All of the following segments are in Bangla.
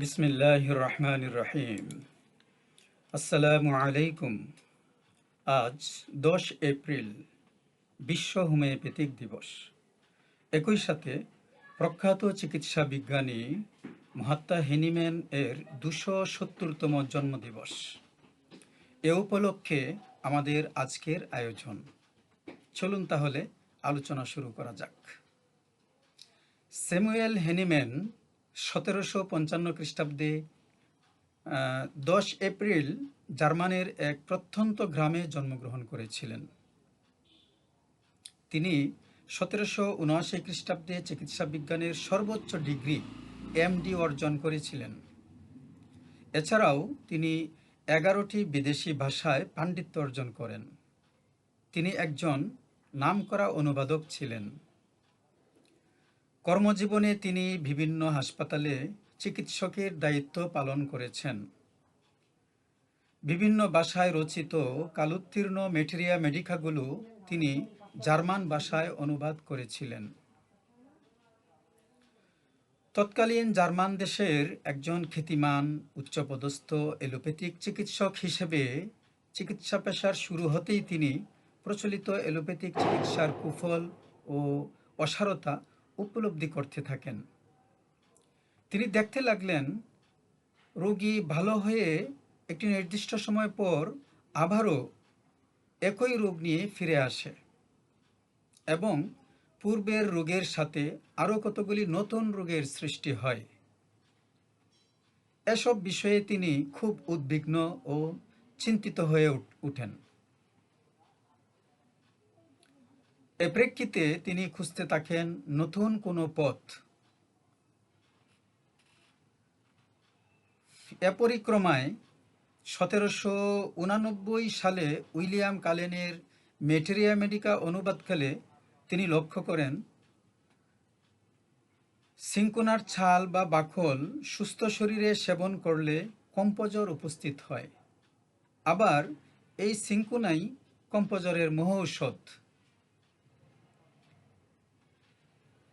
বিসমিল্লাহ রহমান রহিম আসসালামু আলাইকুম আজ দশ এপ্রিল, বিশ্ব হোমিওপ্যাথিক দিবস। একই সাথে প্রখ্যাত চিকিৎসা বিজ্ঞানী মহাত্মা হেনিম্যান এর দুশো সত্তরতম জন্মদিবস। এ উপলক্ষে আমাদের আজকের আয়োজন। চলুন তাহলে আলোচনা শুরু করা যাক। স্যামুয়েল হেনিম্যান সতেরোশো পঞ্চান্ন খ্রিস্টাব্দে দশ এপ্রিল জার্মানের এক প্রত্যন্ত গ্রামে জন্মগ্রহণ করেছিলেন। তিনি সতেরোশো উনআশি খ্রিস্টাব্দে চিকিৎসা বিজ্ঞানের সর্বোচ্চ ডিগ্রি এমডি অর্জন করেছিলেন। এছাড়াও তিনি এগারোটি বিদেশি ভাষায় পাণ্ডিত্য অর্জন করেন। তিনি একজন নামকরা অনুবাদক ছিলেন। কর্মজীবনে তিনি বিভিন্ন হাসপাতালে চিকিৎসকের দায়িত্ব পালন করেছেন। বিভিন্ন ভাষায় রচিত কালোত্তীর্ণ মেটেরিয়া মেডিকাগুলো তিনি জার্মান ভাষায় অনুবাদ করেছিলেন। তৎকালীন জার্মান দেশের একজন খ্যাতিমান, উচ্চপদস্থ, এলোপ্যাথিক চিকিৎসক হিসেবে চিকিৎসা পেশার শুরু হতেই তিনি প্রচলিত এলোপ্যাথিক চিকিৎসার কুফল ও অসারতা উপলব্ধি করতে থাকেন। তিনি দেখতে লাগলেন, রোগী ভালো হয়ে একটি নির্দিষ্ট সময় পর আবারও একই রোগ নিয়ে ফিরে আসে এবং পূর্বের রোগের সাথে আরও কতগুলি নতুন রোগের সৃষ্টি হয়। এসব বিষয়ে তিনি খুব উদ্বিগ্ন ও চিন্তিত হয়ে উঠেন। এ প্রেক্ষিতে তিনি খুঁজতে থাকেন নতুন কোনো পথ। এ পরিক্রমায় সতেরোশো উনানব্বই সালে উইলিয়াম কালেনের মেটেরিয়া মেডিকা অনুবাদকালে তিনি লক্ষ্য করেন, সিঙ্কুনার ছাল বা বাখল সুস্থ শরীরে সেবন করলে কম্পজ্বর উপস্থিত হয়। আবার এই সিঙ্কুনাই কম্পজ্বরের মহ ঔষধ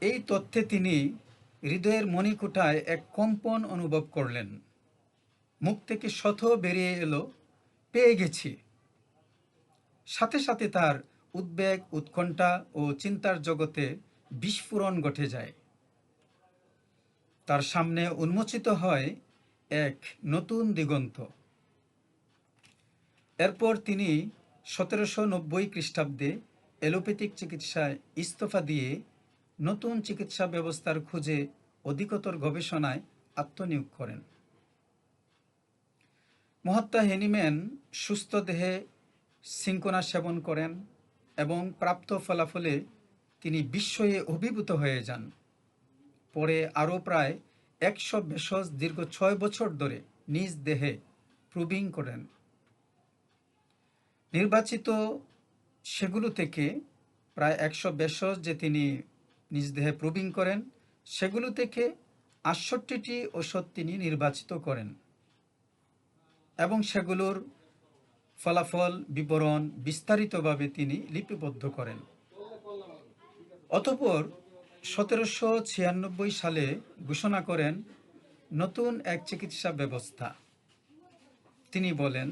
এই তথ্যে তিনি হৃদয়ের মণিকুঠায় এক কম্পন অনুভব করলেন। মুখ থেকে শত বেরিয়ে এলো, পেয়ে গেছি। সাথে সাথে তার উদ্বেগ, উৎকণ্ঠা ও চিন্তার জগতে বিস্ফোরণ ঘটে যায়। তার সামনে উন্মোচিত হয় এক নতুন দিগন্ত। এরপর তিনি সতেরোশো নব্বই খ্রিস্টাব্দে এলোপ্যাথিক চিকিৎসায় ইস্তফা দিয়ে নতুন চিকিৎসা ব্যবস্থার খুঁজে অধিকতর গবেষণায় আত্মনিয়োগ করেন। মহাত্মা হেনিম্যান সুস্থ দেহে সিঙ্কোনা সেবন করেন এবং প্রাপ্ত ফলাফলে তিনি বিস্ময়ে অভিভূত হয়ে যান। পরে আরও প্রায় একশো ভেষজ দীর্ঘ ছয় বছর ধরে নিজ দেহে প্রুবিং করেন। নির্বাচিত সেগুলো থেকে প্রায় একশো ভেষজ যে তিনি নিজ দেহে প্রুবিং করেন, সেগুলো থেকে আটষট্টিটি ওষুধ তিনি নির্বাচিত করেন এবং সেগুলোর ফলাফল, বিবরণ বিস্তারিতভাবে তিনি লিপিবদ্ধ করেন। অতঃপর সতেরোশো ছিয়ানব্বই সালে ঘোষণা করেন, নতুন এক চিকিৎসা ব্যবস্থা। তিনি বলেন,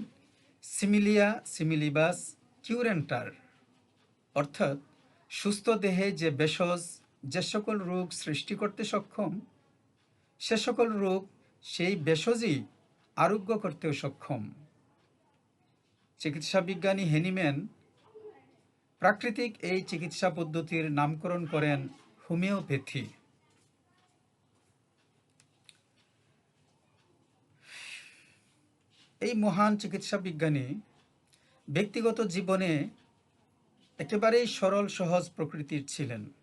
সিমিলিয়া সিমিলিবাস কিউরেন্টার অর্থাৎ সুস্থ দেহে যে ভেষজ যে সকল রোগ সৃষ্টি করতে সক্ষম, সে সকল রোগ সেই ভেষজই আরোগ্য করতেও সক্ষম। চিকিৎসা বিজ্ঞানী হেনিম্যান প্রাকৃতিক এই চিকিৎসা পদ্ধতির নামকরণ করেন হোমিওপ্যাথি। এই মহান চিকিৎসা বিজ্ঞানী ব্যক্তিগত জীবনে একেবারেই সরল, সহজ প্রকৃতির ছিলেন।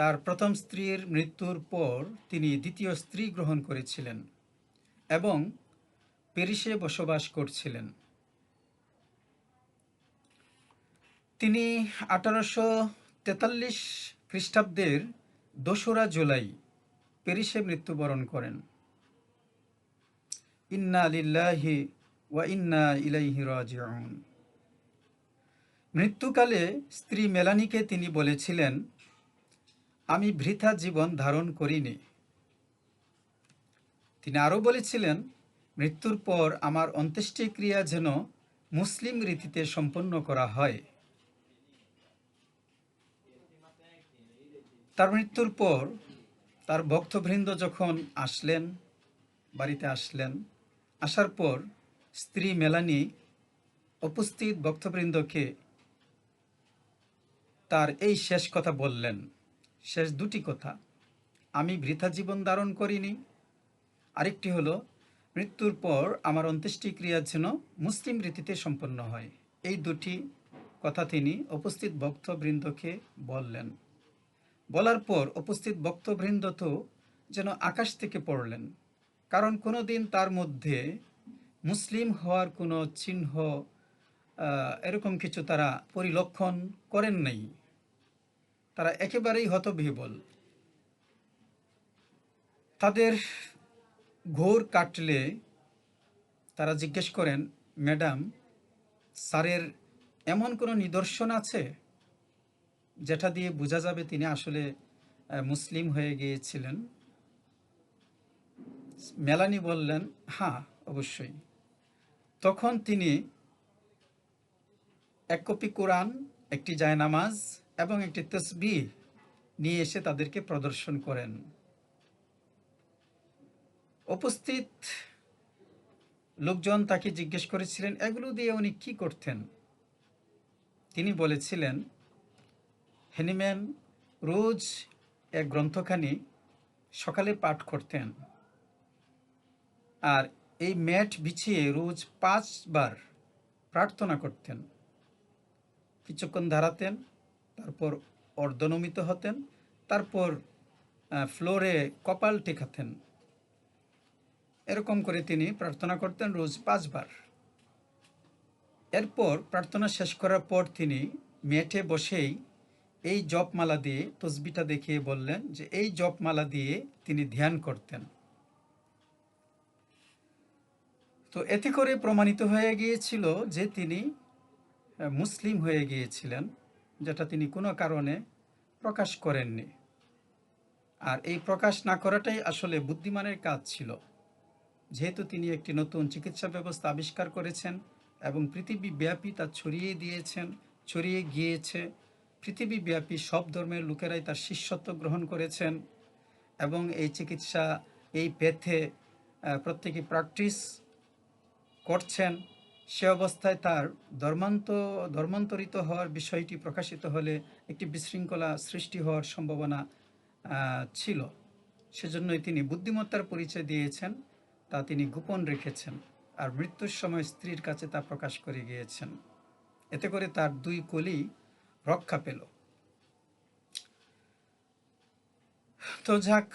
তার প্রথম স্ত্রীর মৃত্যুর পর তিনি দ্বিতীয় স্ত্রী গ্রহণ করেছিলেন এবং প্যারিসে বসবাস করছিলেন। তিনি আঠারোশো তেতাল্লিশ খ্রিস্টাব্দের দোসরা জুলাই প্যারিসে মৃত্যুবরণ করেন। ইন্না লিল্লাহি ওয়া ইন্না ইলাইহি রাজিউন। মৃত্যুকালে স্ত্রী মেলানিকে তিনি বলেছিলেন আমি বৃথা জীবন ধারণ করিনি। তিনি আরও বলেছিলেন, মৃত্যুর পর আমার অন্ত্যেষ্টিক্রিয়া যেন মুসলিম রীতিতে সম্পন্ন করা হয়। তার মৃত্যুর পর তার ভক্তবৃন্দ যখন আসলেন, বাড়িতে আসলেন, আসার পর স্ত্রী মেলানি উপস্থিত ভক্তবৃন্দকে তার এই শেষ কথা বললেন। শেষ দুটি কথা। আমি বৃথা জীবন ধারণ করিনি। আরেকটি হলো, মৃত্যুর পর আমার অন্ত্যেষ্টিক্রিয়া যেন মুসলিম রীতিতে সম্পন্ন হয়। এই দুটি কথা তিনি উপস্থিত ভক্তবৃন্দকে বললেন। বলার পর উপস্থিত ভক্তবৃন্দ তো যেন আকাশ থেকে পড়লেন। কারণ কোনো দিন তার মধ্যে মুসলিম হওয়ার কোনো চিহ্ন এরকম কিছু তারা পরিলক্ষণ করেন নাই। তারা একেবারেই হতবিহবল। তাদের ঘোর কাটলে তারা জিজ্ঞেস করেন, ম্যাডাম, স্যারের এমন কোনো নিদর্শন আছে? যেটা দিয়ে বোঝা যাবে তিনি আসলে মুসলিম হয়ে গিয়েছিলেন? মেলানি বললেন হ্যাঁ অবশ্যই। তখন তিনি এক কপি কোরআন, একটি জায়নামাজ এবং একটি তসবি নিয়ে এসে তাদেরকে প্রদর্শন করেন। উপস্থিত লোকজন তাকে জিজ্ঞেস করেছিলেন, এগুলো দিয়ে উনি কি করতেন? তিনি বলেছিলেন, হেনিম্যান রোজ এক গ্রন্থখানি সকালে পাঠ করতেন আর এই ম্যাট বিছিয়ে রোজ পাঁচবার প্রার্থনা করতেন। কিছুক্ষণ দাঁড়াতেন তারপর অর্ধনমিত হতেন, তারপর ফ্লোরে কপাল টেকাতেন এরকম করে তিনি প্রার্থনা করতেন রোজ পাঁচবার। এরপর প্রার্থনা শেষ করার পর তিনি মেটে বসেই এই জপমালা দিয়ে তসবিটা দেখিয়ে বললেন যে, এই জপমালা দিয়ে তিনি ধ্যান করতেন। তো এতে করে প্রমাণিত হয়ে গিয়েছিল যে তিনি মুসলিম হয়ে গিয়েছিলেন। যেটা তিনি কোনো কারণে প্রকাশ করেননি। আর এই প্রকাশ না করাটাই আসলে বুদ্ধিমানের কাজ ছিল। যেহেতু তিনি একটি নতুন চিকিৎসা ব্যবস্থা আবিষ্কার করেছেন এবং পৃথিবীব্যাপী তা ছড়িয়ে দিয়েছেন, ছড়িয়ে গিয়েছে পৃথিবীব্যাপী সব ধর্মের লোকেরাই তার শিষ্যত্ব গ্রহণ করেছেন এবং এই চিকিৎসা এই পেথে প্রত্যেকে প্র্যাকটিস করছেন। সে অবস্থায় তার ধর্মান্ত, ধর্মান্তরিত হওয়ার বিষয়টি প্রকাশিত হলে একটি বিশৃঙ্খলা সৃষ্টি হওয়ার সম্ভাবনা ছিল। সেজন্যই তিনি বুদ্ধিমত্তার পরিচয় দিয়েছেন, তা তিনি গোপন রেখেছেন, আর মৃত্যুর সময় স্ত্রীর কাছে তা প্রকাশ করে গিয়েছেন। এতে করে তার দুই কলি রক্ষা পেল। তো যাক,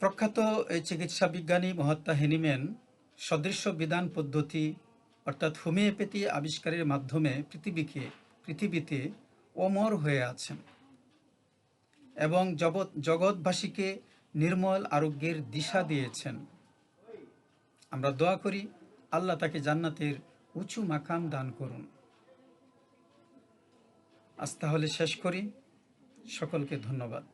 প্রখ্যাত এই চিকিৎসা বিজ্ঞানী মহাত্মা হেনিম্যান সদৃশ্য বিধান পদ্ধতি অর্থাৎ হোমিওপ্যাথি আবিষ্কারের মাধ্যমে পৃথিবীকে, পৃথিবীতে অমর হয়ে আছেন এবং জগৎ, জগৎবাসীকে নির্মল আরোগ্যের দিশা দিয়েছেন। আমরা দোয়া করি আল্লাহ তাকে জান্নাতের উঁচু মাকাম দান করুন। আজ তাহলে শেষ করি। সকলকে ধন্যবাদ।